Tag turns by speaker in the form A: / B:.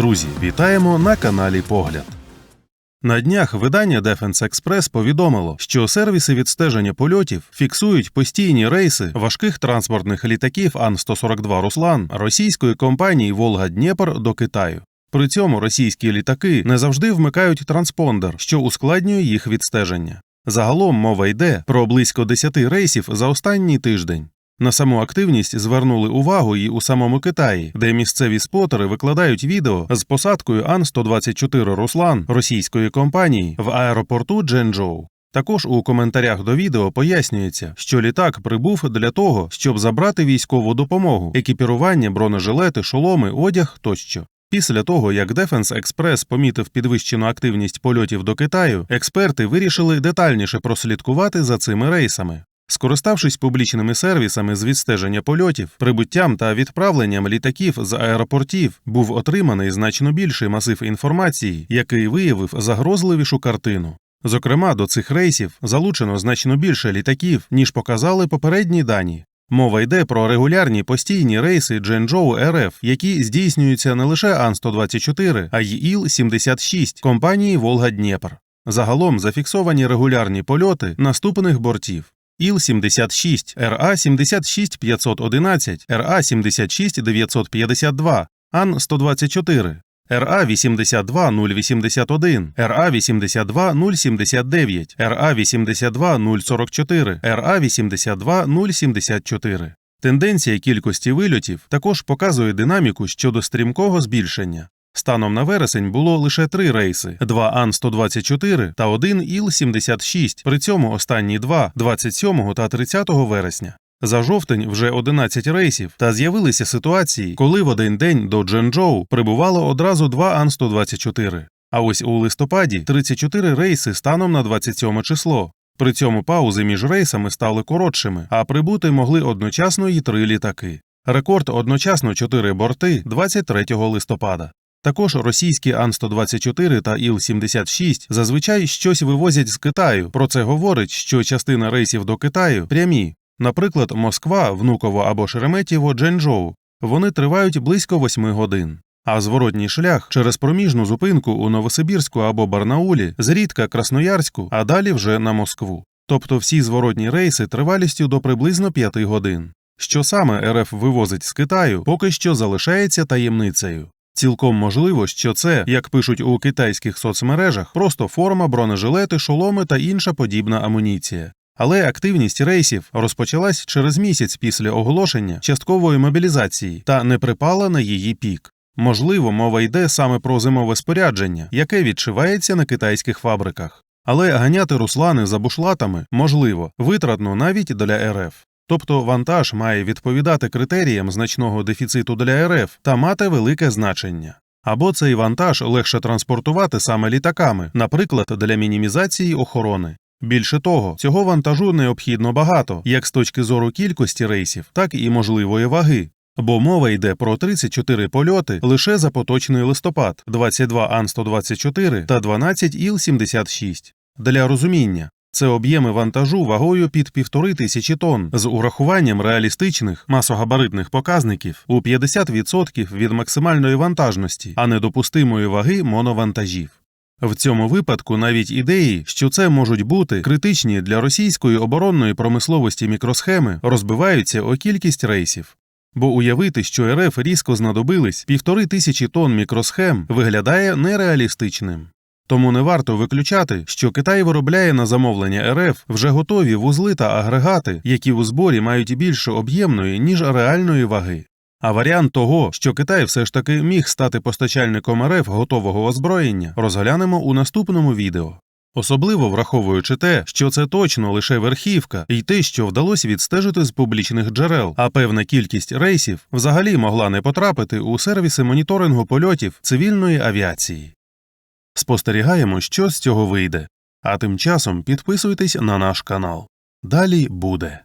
A: Друзі, вітаємо на каналі Погляд. На днях видання Defense Express повідомило, що сервіси відстеження польотів фіксують постійні рейси важких транспортних літаків Ан-142 Руслан російської компанії Волга Дніпр до Китаю. При цьому російські літаки не завжди вмикають транспондер, що ускладнює їх відстеження. Загалом мова йде про близько 10 рейсів за останній тиждень. На саму активність звернули увагу і у самому Китаї, де місцеві спотери викладають відео з посадкою Ан-124 Руслан російської компанії в аеропорту Дженчжоу. Також у коментарях до відео пояснюється, що літак прибув для того, щоб забрати військову допомогу, екіпірування, бронежилети, шоломи, одяг тощо. Після того, як Defense Express помітив підвищену активність польотів до Китаю, експерти вирішили детальніше прослідкувати за цими рейсами. Скориставшись публічними сервісами з відстеження польотів, прибуттям та відправленням літаків з аеропортів, був отриманий значно більший масив інформації, який виявив загрозливішу картину. Зокрема, до цих рейсів залучено значно більше літаків, ніж показали попередні дані. Мова йде про регулярні постійні рейси Дженчжоу РФ, які здійснюються не лише Ан-124, а й Іл-76 компанії Волга Дніпр. Загалом зафіксовані регулярні польоти наступних бортів. Іл-76, РА-76-511, РА-76-952, Ан-124, РА-82-081, РА-82-079, РА-82-044, РА-82-074. Тенденція кількості вильотів також показує динаміку щодо стрімкого збільшення. Станом на вересень було лише три рейси: два Ан-124 та один Іл-76, при цьому останні два 27 та 30 вересня. За жовтень вже 11 рейсів, та з'явилися ситуації, коли в один день до Дженчжоу прибувало одразу два Ан-124. А ось у листопаді 34 рейси станом на 27 число. При цьому паузи між рейсами стали коротшими, а прибути могли одночасно й три літаки. Рекорд одночасно 4 борти 23 листопада. Також російські Ан-124 та Іл-76 зазвичай щось вивозять з Китаю. Про це говорить, що частина рейсів до Китаю прямі. Наприклад, Москва, Внуково або Шереметєво, Дженчжоу. Вони тривають близько 8 годин. А зворотній шлях через проміжну зупинку у Новосибірську або Барнаулі, зрідка Красноярську, а далі вже на Москву. Тобто всі зворотні рейси тривалістю до приблизно 5 годин. Що саме РФ вивозить з Китаю, поки що залишається таємницею. Цілком можливо, що це, як пишуть у китайських соцмережах, просто форма, бронежилети, шоломи та інша подібна амуніція. Але активність рейсів розпочалась через місяць після оголошення часткової мобілізації та не припала на її пік. Можливо, мова йде саме про зимове спорядження, яке відшивається на китайських фабриках. Але ганяти руслани за бушлатами можливо, витратно навіть для РФ. Тобто вантаж має відповідати критеріям значного дефіциту для РФ та мати велике значення. Або цей вантаж легше транспортувати саме літаками, наприклад, для мінімізації охорони. Більше того, цього вантажу необхідно багато, як з точки зору кількості рейсів, так і можливої ваги. Бо мова йде про 34 польоти лише за поточний листопад, 22 Ан-124 та 12 Іл-76. Для розуміння, це об'єми вантажу вагою під півтори тисячі тонн з урахуванням реалістичних масогабаритних показників у 50% від максимальної вантажності, а недопустимої ваги моновантажів. В цьому випадку навіть ідеї, що це можуть бути критичні для російської оборонної промисловості мікросхеми, розбиваються о кількість рейсів. Бо уявити, що РФ різко знадобились півтори тисячі тонн мікросхем, виглядає нереалістичним. Тому не варто виключати, що Китай виробляє на замовлення РФ вже готові вузли та агрегати, які у зборі мають більше об'ємної, ніж реальної ваги. А варіант того, що Китай все ж таки міг стати постачальником РФ готового озброєння, розглянемо у наступному відео. Особливо враховуючи те, що це точно лише верхівка, і те, що вдалося відстежити з публічних джерел, а певна кількість рейсів взагалі могла не потрапити у сервіси моніторингу польотів цивільної авіації. Спостерігаємо, що з цього вийде. А тим часом підписуйтесь на наш канал. Далі буде.